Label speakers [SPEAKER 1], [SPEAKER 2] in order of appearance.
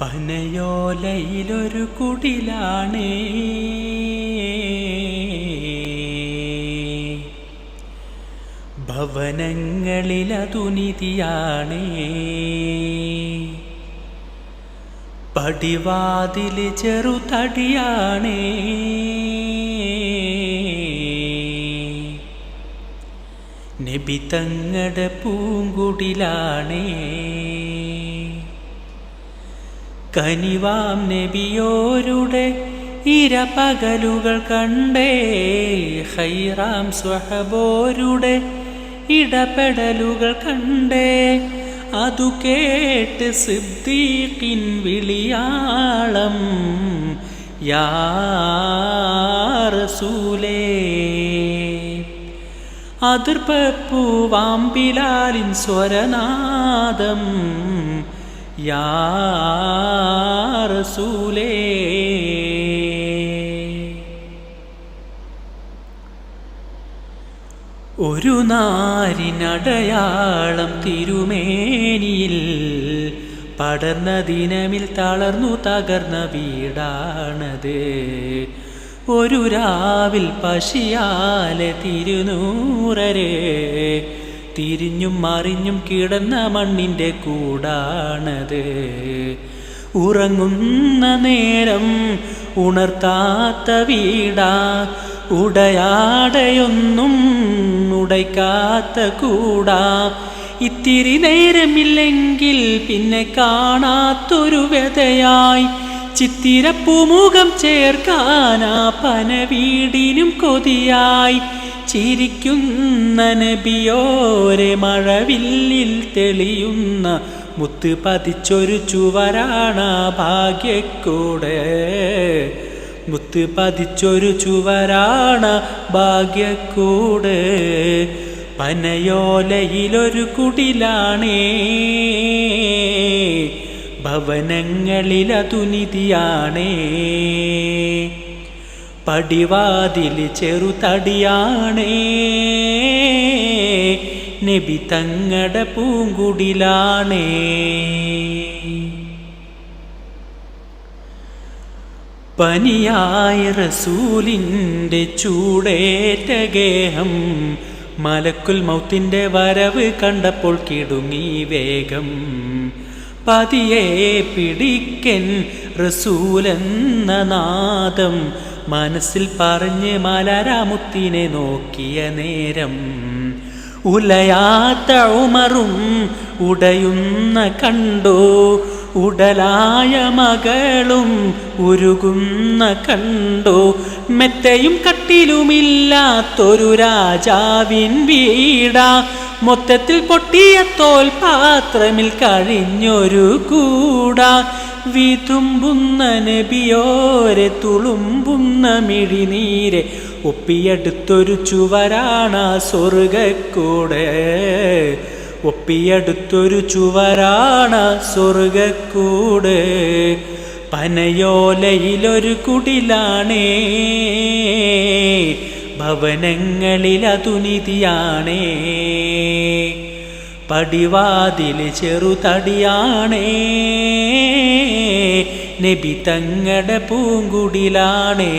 [SPEAKER 1] പനയോലയിലൊരു കുടിലാണേ. ഭവനങ്ങളിലതുനിതിയാണേ പടിവാതിൽ ചെറുതടിയാണേ. തങ്ങടെ പൂങ്കുടിലാണേ. കനിവാം നബിയോരുടെ ഇരപകലുകൾ കണ്ടേ ഹൈറാം സ്വഹബോരുടെ ഇടപെടലുകൾ കണ്ടേ. അതു കേട്ട് സിദ്ദീഖിൻ വിളിയാളം യാറസൂലേ അതിർപ്പൂവാം അതിർപ്പൂവാമ്പിലാലിൻ സ്വരനാദം യാ റസൂലേ. ഒരു നാരിനടയാളം തിരുമേനിയിൽ പടർന്ന ദിനമിൽ തളർന്നു തകർന്ന വീടാണത്. ഒരു രാവിൽ പശിയാലെ തിരുനൂറരെ. തിരിഞ്ഞും മറിഞ്ഞും കിടന്ന മണ്ണിന്റെ കൂടാണത്. ഉറങ്ങുന്ന നേരം ഉണർത്താത്ത വീടാ. ഉടയാടയൊന്നും ഉടയ്ക്കാത്ത കൂടാ. ഇത്തിരി നേരമില്ലെങ്കിൽ പിന്നെ കാണാത്തൊരു വ്യതയായി. ചിത്തിരപ്പൂമുഖം ചേർക്കാനാ പന വീടിനും കൊതിയായി. ചിരിക്കുന്ന നബിയോരെ മഴവില്ലിൽ തെളിയുന്ന മുത്ത് പതിച്ചൊരു ചുവരാണ ഭാഗ്യക്കൂടെ. മുത്ത് പതിച്ചൊരു ചുവരാണ ഭാഗ്യക്കൂട്. പനയോലയിലൊരു കുടിലാണേ. ഭവനങ്ങളിലതുനിതിയാണേ പടിവാതിൽ ചെറുതടിയാണേ. നബി തങ്ങടെ പൂങ്കുടിലാണേ. പനിയായ റസൂലിന്റെ ചൂടേറ്റ ഗേഹം മലക്കുൽ മൗത്തിന്റെ വരവ് കണ്ടപ്പോൾ കിടുങ്ങി വേഗം പതിയെ പിടിക്കൻ റസൂലെന്ന നാദം മനസ്സിൽ പറഞ്ഞ് മലരാമുത്തിനെ നോക്കിയ നേരം. ഉലയാത്ത ഉമറും ഉടയുന്ന കണ്ടു ഉടലായ മകളും ഉരുകുന്ന കണ്ടോ. മെത്തയും കട്ടിലുമില്ലാത്തൊരു രാജാവിൻ വീട. മൊത്തത്തിൽ പൊട്ടിയ തോൽ പാത്രമിൽ കഴിഞ്ഞൊരു കൂട. വിതുമ്പുന്ന നബിയോരെ തുളുമ്പുന്ന മിഴിനീരെ ഒപ്പിയെടുത്തൊരു ചുവരാണ സ്വർഗക്കൂടെ ഒപ്പിയെടുത്തൊരു ചുവരാണ സ്വർഗക്കൂട് പനയോലയിലൊരു കുടിലാണേ. ഭവനങ്ങളിലതുനിധിയാണേ പടിവാതിൽ ചെറുതടിയാണേ. നബി തങ്ങടെ പൂങ്കുടിലാണേ.